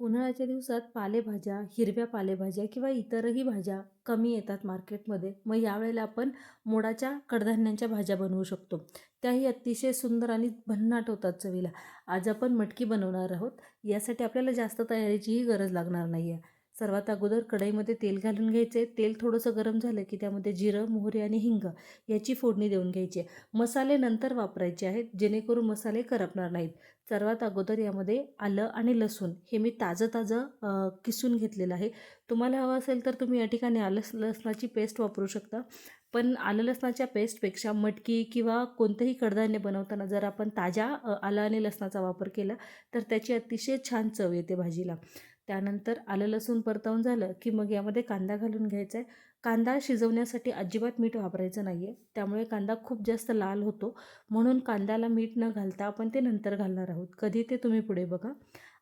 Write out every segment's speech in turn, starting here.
उन्हाळ्याच्या दिवसात पालेभाज्या हिरव्या पालेभाज्या किंवा इतरही भाज्या कमी येतात मार्केटमध्ये. मग यावेळेला आपण मोडाच्या कडधान्यांच्या भाज्या बनवू शकतो. त्याही अतिशय सुंदर आणि भन्नाट होतात चवीला. आज आपण मटकी बनवणार आहोत. यासाठी आपल्याला जास्त तयारीचीही गरज लागणार नाही आहे सर्वात अगोदर कढईमध्ये तेल घालून घ्यायचे. तेल थोडंसं गरम झालं की त्यामध्ये जिरं मोहरी आणि हिंग याची फोडणी देऊन घ्यायची. आहे मसाले नंतर वापरायचे आहेत जेणेकरून मसाले करपणार नाहीत. सर्वात अगोदर यामध्ये आलं आणि लसूण हे मी ताजं ताजं किसून घेतलेलं आहे. तुम्हाला हवं असेल तर तुम्ही या ठिकाणी आलं लसणाची पेस्ट वापरू शकता. पण आलं लसणाच्या पेस्टपेक्षा मटकी किंवा कोणतंही कडधान्य बनवताना जर आपण ताज्या आलं आणि लसणाचा वापर केला तर त्याची अतिशय छान चव येते भाजीला. त्यानंतर आलं लसूण परतवून झालं की मग यामध्ये कांदा घालून घ्यायचा आहे कांदा शिजवण्यासाठी अजिबात मीठ वापरायचं नाही आहे त्यामुळे कांदा खूप जास्त लाल होतो. म्हणून कांद्याला मीठ न घालता आपण ते नंतर घालणार आहोत. कधी ते तुम्ही पुढे बघा.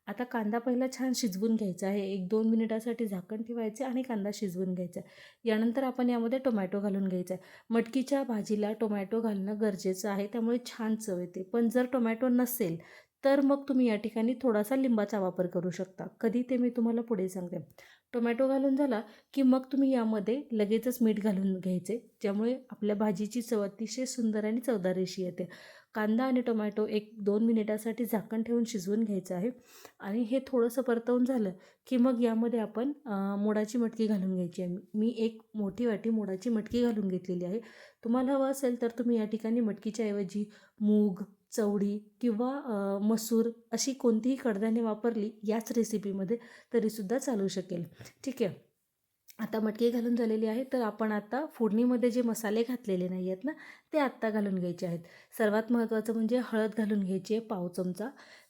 आता कांदा पहिला छान शिजवून घ्यायचा आहे. एक दोन मिनिटासाठी झाकण ठेवायचे आणि कांदा शिजवून घ्यायचा यानंतर आपण यामध्ये टोमॅटो घालून घ्यायचा आहे. मटकीच्या भाजीला टोमॅटो घालणं गरजेचं आहे. त्यामुळे छान चव येते. पण जर टोमॅटो नसेल तर मग तुम्ही या ठिकाणी थोडासा लिंबाचा वापर करू शकता. कधी ते मी तुम्हाला पुढे सांगते. टोमॅटो घालून झाला की मग तुम्ही यामध्ये लगेचच मीठ घालून घ्यायचे ज्यामुळे आपल्या भाजीची चव अतिशय सुंदर आणि चवदार रेशी येते. कांदा आणि टोमॅटो एक दोन मिनिटासाठी झाकण ठेवून शिजवून घ्यायचं आहे आणि हे थोडंसं परतवून झालं की मग यामध्ये आपण मोडाची मटकी घालून घ्यायची आहे. मी एक मोठी वाटी मोडाची मटकी घालून घेतलेली आहे. तुम्हाला हवं असेल तर तुम्ही या ठिकाणी मटकीच्या ऐवजी मूग चवडी किंवा मसूर अशी कोणतीही कडधान्य वापरली याच रेसिपीमध्ये तरीसुद्धा चालू शकेल. ठीक आहे? आता मटकी घालून झालेली आहे तर आपण आता फोडणीमध्ये जे मसाले घातलेले नाही आहेत ना ते आत्ता घालून घ्यायचे आहेत. सर्वात महत्त्वाचं म्हणजे हळद घालून घ्यायची आहे पाव चमचा.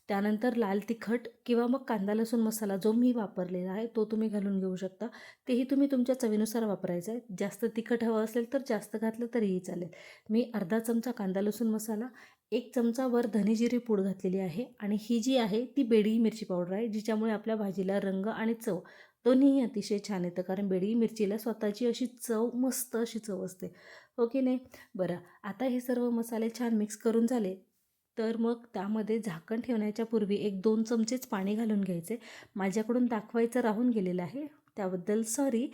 त्यानंतर लाल तिखट किंवा मग कांदा लसूण मसाला जो मी वापरलेला आहे तो तुम्ही घालून घेऊ शकता. तेही तुम्ही तुमच्या चवीनुसार वापरायचं आहे. जास्त तिखट हवं असेल तर जास्त घातलं तरीही चालेल. मी अर्धा चमचा कांदा लसूण मसाला एक चमचावर धनेजिरी पूड घातलेली आहे आणि ही जी आहे ती बेडी मिरची पावडर आहे जिच्यामुळे आपल्या भाजीला रंग आणि चव दोन्हीही अतिशय छान येतं. कारण बेडी मिरचीला स्वतःची अशी चव मस्त अशी चव असते. हो की नाही? बरं. आता हे सर्व मसाले छान मिक्स करून झाले. तर मग त्यामध्ये झाकण ठेवण्याच्या पूर्वी एक दोन चमचेच पाणी घालून घ्यायचे. माझ्याकडून दाखवायचं राहून गेलेलं आहे. त्याबद्दल सॉरी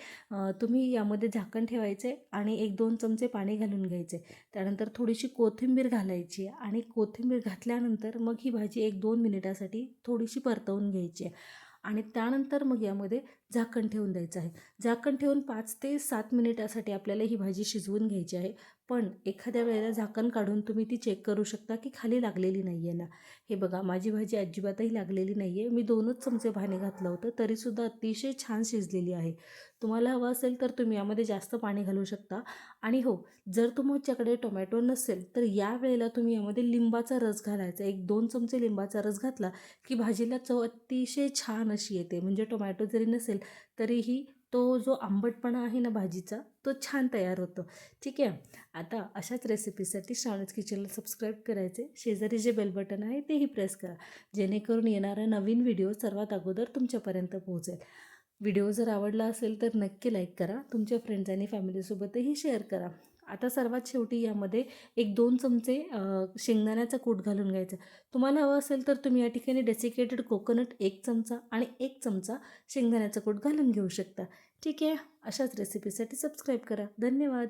तुम्ही यामध्ये झाकण ठेवायचे आणि एक दोन चमचे पाणी घालून घ्यायचे. त्यानंतर थोडीशी कोथिंबीर घालायची आणि कोथिंबीर घातल्यानंतर मग ही भाजी एक दोन मिनिटासाठी थोडीशी परतवून घ्यायची आहे. आणि त्यानंतर मग यामध्ये झाकण ठेवून द्यायचं आहे. झाकण ठेवून पाच ते सात मिनिटासाठी आपल्याला ही भाजी शिजवून घ्यायची आहे. पण एखाद्या वेळेला झाकण काढून तुम्ही ती चेक करू शकता की खाली लागलेली नाही आहे ना. हे बघा माझी भाजी अजिबातही लागलेली नाही आहे मी दोनच चमचे पाणी घातलं होतं तरीसुद्धा अतिशय छान शिजलेली आहे. तुम्हाला हवं असेल तर तुम्ही यामध्ये जास्त पाणी घालू शकता. आणि हो जर तुमच्याकडे टोमॅटो नसेल तर या वेळेला तुम्ही यामध्ये लिंबाचा रस घालायचा. एक दोन चमचे लिंबाचा रस घातला की भाजीला चव अतिशय छान अशी येते. म्हणजे टोमॅटो जरी नसेल तरीही तो जो आंबटपणा आहे ना भाजीचा तो छान तयार होतो. ठीक आहे? आता अशाच रेसिपीसाठी श्रावणीज किचनला सबस्क्राईब करायचे. शेजारी जे बेल बटन आहे तेही प्रेस करा. जेणेकरून येणारा नवीन व्हिडिओ सर्वात अगोदर तुमच्यापर्यंत पोहोचेल. व्हिडिओ जर आवडला असेल तर नक्की लाईक करा. तुमच्या फ्रेंड्स आणि फॅमिलीसोबतही शेअर करा. आता सर्वात शेवटी यामध्ये एक दोन चमचे शेंगदाण्याचा कूट घालून घ्यायचा. तुम्हाला हवं असेल तर तुम्ही या ठिकाणी डेसिकेटेड कोकोनट एक चमचा आणि एक चमचा शेंगदाण्याचा कूट घालून घेऊ शकता. ठीक आहे? अशाच रेसिपीसाठी सबस्क्राईब करा. धन्यवाद!